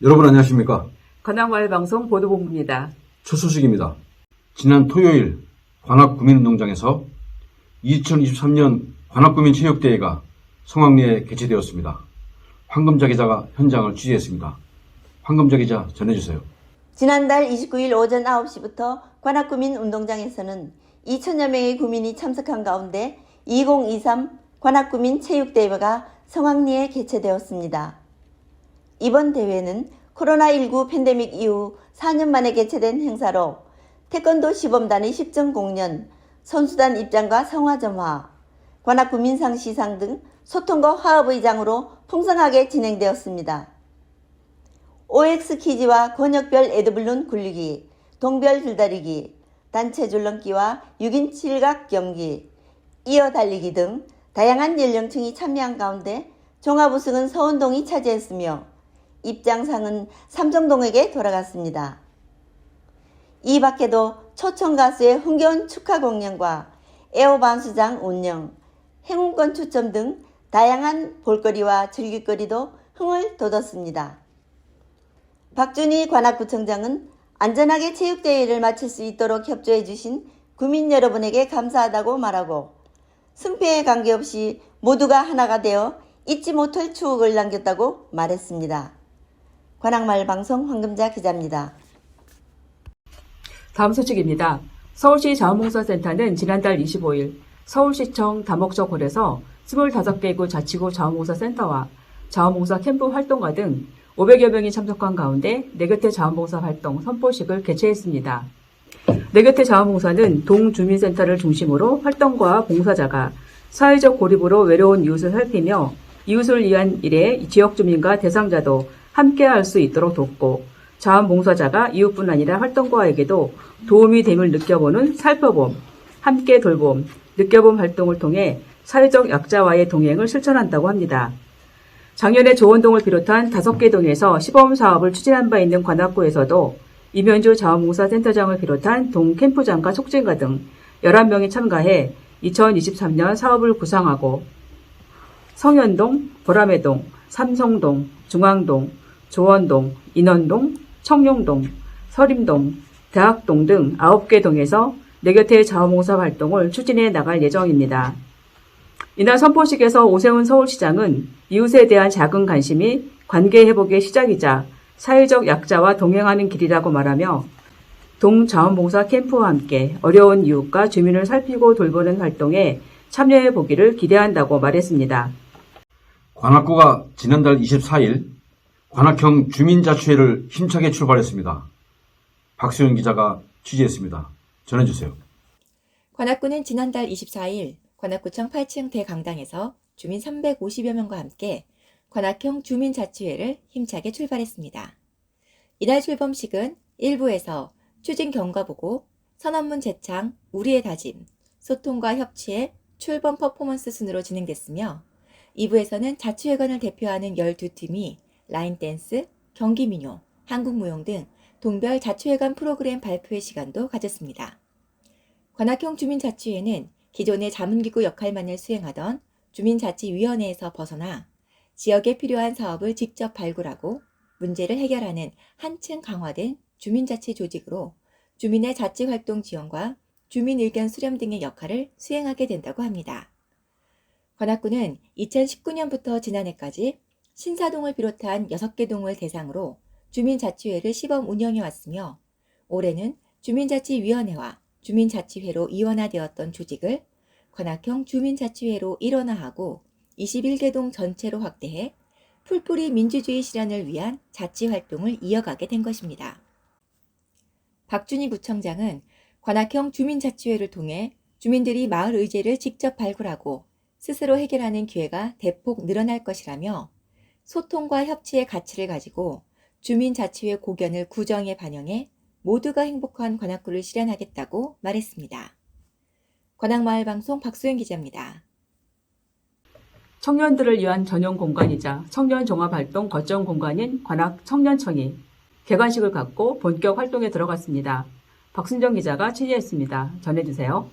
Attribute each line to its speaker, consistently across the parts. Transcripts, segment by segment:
Speaker 1: 여러분 안녕하십니까?
Speaker 2: 관악마을 방송 보도본부입니다.
Speaker 1: 첫 소식입니다. 지난 토요일 관악구민운동장에서 2023년 관악구민체육대회가 성황리에 개최되었습니다. 황금자 기자가 현장을 취재했습니다. 황금자 기자 전해주세요.
Speaker 3: 지난달 29일 오전 9시부터 관악구민 운동장에서는 2천여 명의 구민이 참석한 가운데 2023 관악구민 체육대회가 성황리에 개최되었습니다. 이번 대회는 코로나19 팬데믹 이후 4년 만에 개최된 행사로 태권도 시범단의 10정 공연, 선수단 입장과 성화점화, 관악구 민상 시상 등 소통과 화합의 장으로 풍성하게 진행되었습니다. OX 퀴즈와 권역별 에드블룬 굴리기, 동별 줄다리기, 단체 줄넘기와 6인 칠각 경기, 이어 달리기 등 다양한 연령층이 참여한 가운데 종합 우승은 서운동이 차지했으며 입장상은 삼성동에게 돌아갔습니다. 이 밖에도 초청 가수의 흥겨운 축하 공연과 에어반수장 운영, 행운권 추첨 등 다양한 볼거리와 즐길거리도 흥을 돋웠습니다. 박준희 관악구청장은 안전하게 체육대회를 마칠 수 있도록 협조해 주신 구민 여러분에게 감사하다고 말하고 승패에 관계없이 모두가 하나가 되어 잊지 못할 추억을 남겼다고 말했습니다. 관악마을 방송 황금자 기자입니다.
Speaker 2: 다음 소식입니다. 서울시 자원봉사센터는 지난달 25일 서울시청 다목적 홀에서 25개구 자치구 자원봉사센터와 자원봉사 캠프 활동가 등 500여 명이 참석한 가운데 내 곁에 자원봉사 활동 선포식을 개최했습니다. 내 곁에 자원봉사는 동주민센터를 중심으로 활동과 봉사자가 사회적 고립으로 외로운 이웃을 살피며 이웃을 위한 일에 지역 주민과 대상자도 함께 할 수 있도록 돕고 자원봉사자가 이웃뿐 아니라 활동가에게도 도움이 됨을 느껴보는 살펴봄, 함께 돌봄, 느껴봄 활동을 통해 사회적 약자와의 동행을 실천한다고 합니다. 작년에 조원동을 비롯한 다섯 개 동에서 시범 사업을 추진한 바 있는 관악구에서도 이면주 자원봉사센터장을 비롯한 동 캠프장과 촉진가 등 11명이 참가해 2023년 사업을 구상하고 성현동, 보라매동, 삼성동, 중앙동, 조원동, 인원동, 청룡동, 서림동, 대학동 등 9개 동에서 내 곁의 자원봉사 활동을 추진해 나갈 예정입니다. 이날 선포식에서 오세훈 서울시장은 이웃에 대한 작은 관심이 관계 회복의 시작이자 사회적 약자와 동행하는 길이라고 말하며 동자원봉사 캠프와 함께 어려운 이웃과 주민을 살피고 돌보는 활동에 참여해 보기를 기대한다고 말했습니다.
Speaker 1: 관악구가 지난달 24일 관악형 주민자치회를 힘차게 출발했습니다. 박수영 기자가 취재했습니다. 전해주세요.
Speaker 4: 관악구는 지난달 24일 관악구청 8층 대강당에서 주민 350여 명과 함께 관악형 주민자치회를 힘차게 출발했습니다. 이날 출범식은 1부에서 추진 경과 보고, 선언문 제창, 우리의 다짐, 소통과 협치의 출범 퍼포먼스 순으로 진행됐으며 2부에서는 자치회관을 대표하는 12팀이 라인 댄스, 경기 민요, 한국 무용 등 동별 자치회관 프로그램 발표회 시간도 가졌습니다. 관악형 주민자치회는 기존의 자문기구 역할만을 수행하던 주민자치위원회에서 벗어나 지역에 필요한 사업을 직접 발굴하고 문제를 해결하는 한층 강화된 주민자치 조직으로 주민의 자치활동 지원과 주민 의견 수렴 등의 역할을 수행하게 된다고 합니다. 관악구는 2019년부터 지난해까지 신사동을 비롯한 6개 동을 대상으로 주민자치회를 시범 운영해 왔으며 올해는 주민자치위원회와 주민자치회로 이원화되었던 조직을 관악형 주민자치회로 일원화하고 21개 동 전체로 확대해 풀뿌리 민주주의 실현을 위한 자치활동을 이어가게 된 것입니다. 박준희 구청장은 관악형 주민자치회를 통해 주민들이 마을 의제를 직접 발굴하고 스스로 해결하는 기회가 대폭 늘어날 것이라며 소통과 협치의 가치를 가지고 주민자치회 고견을 구정에 반영해 모두가 행복한 관악구를 실현하겠다고 말했습니다. 관악마을 방송 박수영 기자입니다.
Speaker 2: 청년들을 위한 전용 공간이자 청년 종합활동 거점 공간인 관악 청년청이 개관식을 갖고 본격 활동에 들어갔습니다. 박순정 기자가 취재했습니다. 전해주세요.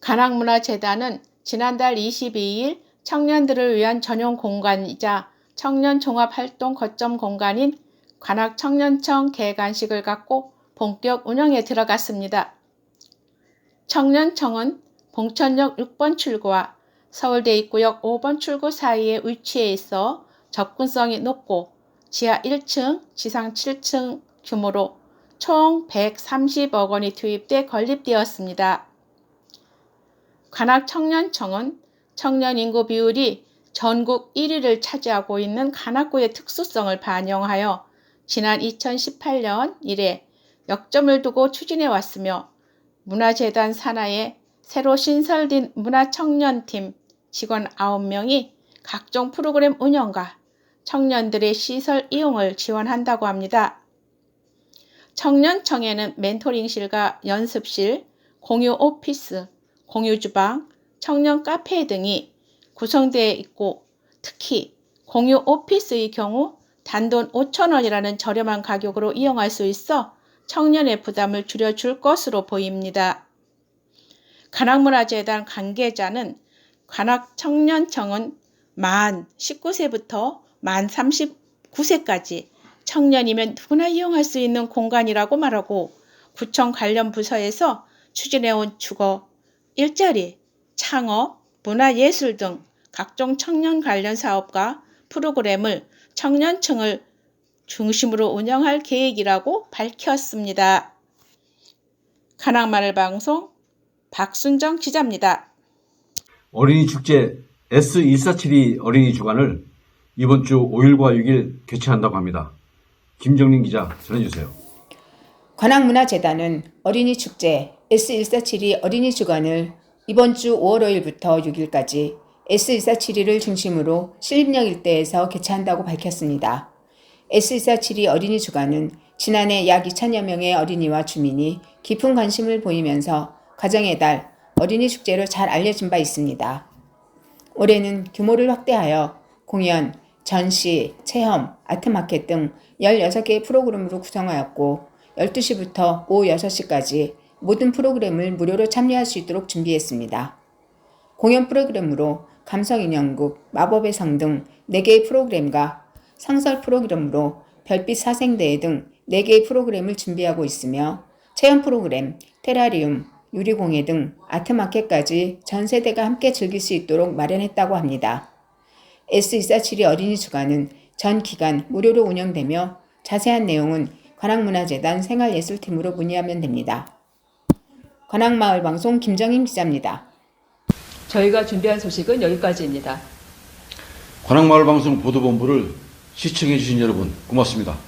Speaker 5: 관악문화재단은 지난달 22일 청년들을 위한 전용 공간이자 청년 종합 활동 거점 공간인 관악 청년청 개관식을 갖고 본격 운영에 들어갔습니다. 청년청은 봉천역 6번 출구와 서울대 입구역 5번 출구 사이에 위치해 있어 접근성이 높고 지하 1층, 지상 7층 규모로 총 130억 원이 투입돼 건립되었습니다. 관악 청년청은 청년 인구 비율이 전국 1위를 차지하고 있는 관악구의 특수성을 반영하여 지난 2018년 이래 역점을 두고 추진해 왔으며 문화재단 산하에 새로 신설된 문화청년팀 직원 9명이 각종 프로그램 운영과 청년들의 시설 이용을 지원한다고 합니다. 청년청에는 멘토링실과 연습실, 공유 오피스, 공유 주방, 청년 카페 등이 구성되어 있고 특히 공유 오피스의 경우 단돈 5천원이라는 저렴한 가격으로 이용할 수 있어 청년의 부담을 줄여줄 것으로 보입니다. 관악문화재단 관계자는 관악청년청은 만 19세부터 만 39세까지 청년이면 누구나 이용할 수 있는 공간이라고 말하고 구청 관련 부서에서 추진해온 주거, 일자리, 창업, 문화예술 등 각종 청년 관련 사업과 프로그램을 청년층을 중심으로 운영할 계획이라고 밝혔습니다. 가락마을 박순정 기자입니다.
Speaker 1: 어린이 축제 S147이 어린이 주간을 이번 주 5일과 6일 개최한다고 합니다. 김정린 기자 전해주세요.
Speaker 6: 관악문화재단은 어린이 축제 S147이 어린이 주간을 이번 주 5월 5일부터 6일까지 S147을 중심으로 신림역 일대에서 개최한다고 밝혔습니다. S147이 어린이 주간은 지난해 약 2천여 명의 어린이와 주민이 깊은 관심을 보이면서 가정의 달 어린이 축제로 잘 알려진 바 있습니다. 올해는 규모를 확대하여 공연, 전시, 체험, 아트마켓 등 16개의 프로그램으로 구성하였고 12시부터 오후 6시까지 모든 프로그램을 무료로 참여할 수 있도록 준비했습니다. 공연 프로그램으로 감성인형극, 마법의 성 등 4개의 프로그램과 상설 프로그램으로 별빛 사생대회 등 4개의 프로그램을 준비하고 있으며 체험 프로그램, 테라리움, 유리공예 등 아트마켓까지 전 세대가 함께 즐길 수 있도록 마련했다고 합니다. S247이 어린이 주간은 전 기간 무료로 운영되며 자세한 내용은 관악문화재단 생활예술팀으로 문의하면 됩니다. 관악마을 방송 김정임 기자입니다.
Speaker 2: 저희가 준비한 소식은 여기까지입니다.
Speaker 1: 관악마을방송 보도본부를 시청해주신 여러분 고맙습니다.